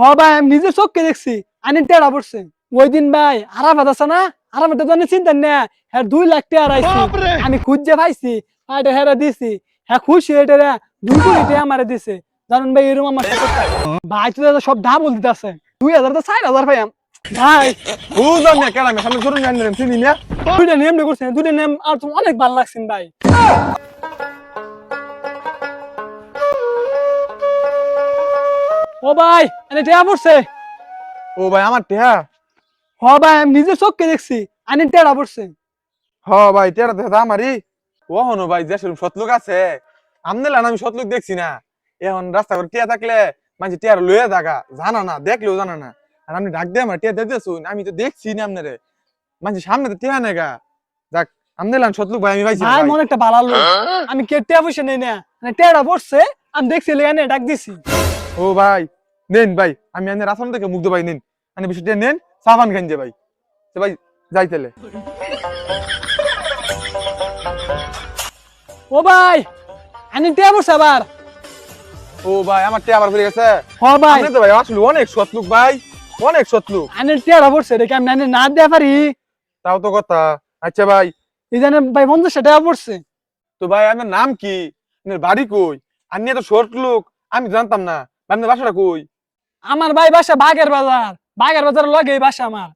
হ ভাই আমি নিজের চোখকে দেখছি। আনি টেরা পড়ছে। ওই দিন ভাই আরাফাত আছে না? আরাফাতে তো চিন্তা না হ্যাঁ দুই লাখ টাকা আইছি আমি খুঁজে পাইছি পাইটা হেরা দিছি। হ্যাঁ খুশি এটা রে দুই কোটি টাকা আমারে দিছে। জানুন ভাই এরকম আমার ভাই তো সব ডাবল দিতে আছে দুই হাজার তো চার হাজার পাইয়াম। ভাই বুঝলাম না কেন আমি সামনে জানি চিনি না। দুইটা নেম করছেন দুইটা নেম আর অনেক ভালো লাগছেন ভাই। ও ভাই টেয়া পড়ছে। ও ভাই আমার টেহা হ ভাই আমি নিজের চোখকে দেখছি আনি পড়ছে। হ ভাই দেখা আমারই ও হনো ভাই যে সেরকম সতলোক আছে আমনেলান আমি সতলোক দেখছি না। এখন রাস্তা করে টিয়া থাকলে মানে টিয়ার লয়ে থাকা জানা না দেখলেও জানা না। আর আপনি ডাক দিয়ে আমার টিয়া দিয়ে দিয়েছুন আমি তো দেখছি না আপনারে। মানে সামনে তো টিয়া নেগা। যাক আমনেলান সতলোক ভাই আমি ভাই ভাই। মনে একটা ভালো লোক। আমি কে টেয়া পয়সা নেই না টেরা পড়ছে আমি দেখছি লেগানে ডাক দিছি। ও ভাই নেন ভাই আমি আনে রাসন থেকে মুগ্ধ ভাই নেন। আমি বিষয়টা নেন সাবান যে ভাই। তো ভাই যাই তাহলে। ও ভাই আনি টেয়া পড়ছে আবার। ও ভাই আমার টিয়া আবার ফিরে গেছে। হ ভাই। আপনি তো ভাই আসলে অনেক সতলুক ভাই অনেক সতলুক আনি টেরা পড়ছে দেখে আমি আনি না দেয়া পারি? তাও তো কথা। আচ্ছা ভাই। এই জানে ভাই পঞ্চাশটা টাকা পড়ছে তো ভাই আপনার নাম কি? বাড়ি কই? আপনি এত শর্ট লোক আমি জানতাম না। আপনার বাসাটা কই? আমার ভাই বাসা বাগের বাজার। বাগের বাজার লগে বাসা আমার।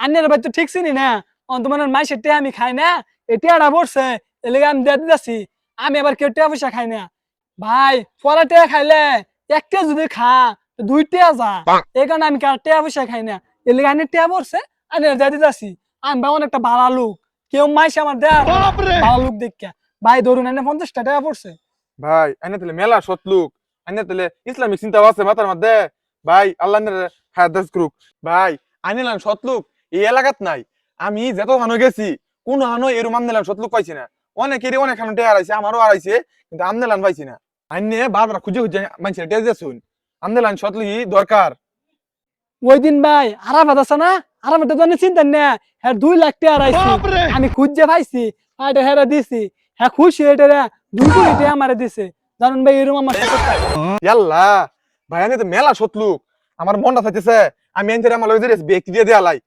আন্যের ভাই তো ঠিক চিনি না। অন্ত মানে মাইসের টেয়া আমি খাই না। এই টেয়াটা পড়ছে এলাকা আমি দিয়ে দিতেছি। আমি আবার কেউ টেয়া পয়সা খাই না। ভাই পরা টেয়া খাইলে একটা যদি খা দুই টেয়া যা। এই কারণে আমি কার টেয়া পয়সা খাই না। এলাকা আনি টেয়া পড়ছে আমি দিয়ে দিতেছি। আমি ভাই অনেকটা ভালো লোক। কেউ মাইসে আমার দেয়া ভালো লোক দেখা ভাই ধরুন এনে পঞ্চাশটা টাকা পড়ছে। ভাই এনে তাহলে মেলা সতলুক এনে তাহলে ইসলামিক চিন্তা আছে মাথার মধ্যে। ভাই আল্লাহ হায়াত করুক। ভাই আনিলাম সতলুক এই এলাকাত নাই। আমি যত হানো গেছি কোন হানো এরম আমনেলাম সতলুক পাইছি না। অনেকেরই অনেক হানো টেয়ার আইছে আমারও হারাইছে কিন্তু আমনেলান পাইছি না। আইনে বারবার খুঁজে খুঁজে মানছি আমনেলান সতলুকি দরকার। ওই দিন ভাই আরাফাত আছে না? আরাফাতে তো চিন্তা না হ্যাঁ দুই লাখ টাকা আইছি আমি খুঁজে পাইছি পাইটা হেরা দিছি। হ্যাঁ খুশি এটা রে দুই কোটি টাকা আমারে দিছে। জানুন ভাই এরকম আমার সাথে ইয়াল্লা ভাই আমি তো মেলা সতলুক আমার মনটা চাইতেছে আমি এনতে আমার লগে যে ব্যক্তি দিয়ে দেয়ালাই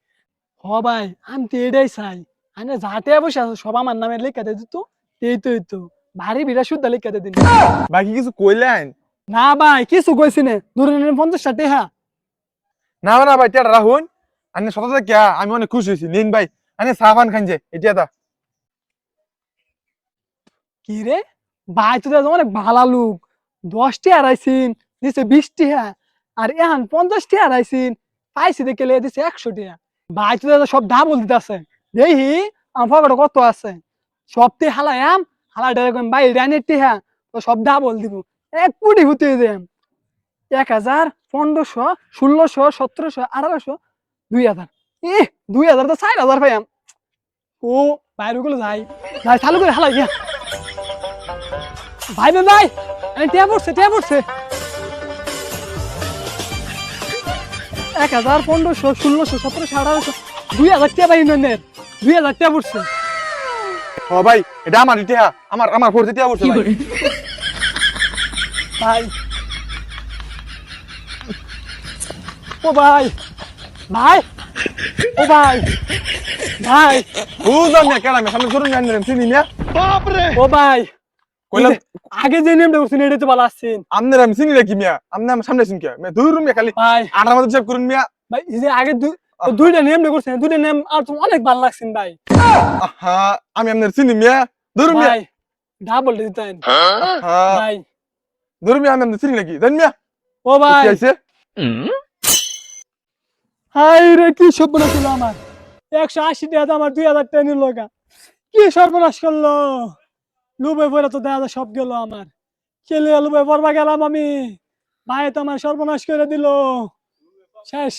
হ ভাই আমি তো এটাই চাই। আমি যাতে বসে আছে সব আমার নামে লেখাতে দিত। এই তো এই তো ভারী বিরা শুদ্ধ লেখাতে দিন। বাকি কিছু কইলেন? না ভাই কিছু কইছি না। ধরুন পঞ্চাশ ষাটে হ্যাঁ না না ভাই টেয়ার রাহুন আমি সত থেকে আমি অনেক খুশি হয়েছি। নিন ভাই আমি সাবান খান যে এটা দা কি রে? ভাই তো অনেক ভালো লোক। দশটি হারাইছিন দিছে বিশটি হ্যাঁ। আর এখন পঞ্চাশটি হারাইছিন পাইছি দেখে লে দিছে একশো টিয়া ভাই তো সব ডাবল দিতে আছে দেখি, আমার পকেটে কত আছে? সবটি হালায়াম হালাই ডাইরেক্ট ভাই রানের টিহা তো সব ডাবল দিব। এক কোটি হতে দেন এক হাজার পনেরোশো, ষোলোশো, সতেরোশো, আঠারোশো, দুই হাজার। এ দুই হাজার তো চার হাজার পাইয়াম। ও, বাইরে গুলো যাই। যাই, চালু করে হালাই গিয়া ভাই ভাই ভাই টিয়া পড়ছে টিয়া পড়ছে। এক হাজার পনেরোশো ষোলোশো সতেরোশো আঠারোশো দুই হাজার টিয়া পাই ইউনিয়নের দুই হাজার টিয়া পড়ছে। ও ভাই এটা আমার ইতিহা আমার আমার ফোর্স ইতিহা বলছে ভাই। ভাই। ও ভাই ভাই ও ভাই ভাই। বুঝলাম না কেন আমি সামনে শুরু জানি না চিনি না। ও ভাই। কইলাম আগে যে নিয়মটা করছেন এটা তো ভালো আসছেন আমনের আমি চিনি মিয়া? আমার সামনে শুনকে। মিয়া দুই রুম খালি আটার মধ্যে করুন মিয়া। ভাই যে আগে দুইটা নিয়মটা করছেন দুইটা নিয়ম আর তো অনেক ভালো লাগছেন ভাই। আহা আমি আমনের চিনি মিয়া। দুই রুম ভাই ডাবল দিতেন। ভাই। দুই রুম আমি আমনের চিনি নাকি? দেন মিয়া? ও ভাই। হাই রে কি ছিল আমার? একশো আশি টাকা আমার দুই হাজার টাকা নিল কি সর্বনাশ করল? লুবে পরে তো দেখা যায়, সব গেল আমার। খেলে লুবে পড়বা গেলাম আমি। ভাই তো আমার সর্বনাশ করে দিল। শেষ।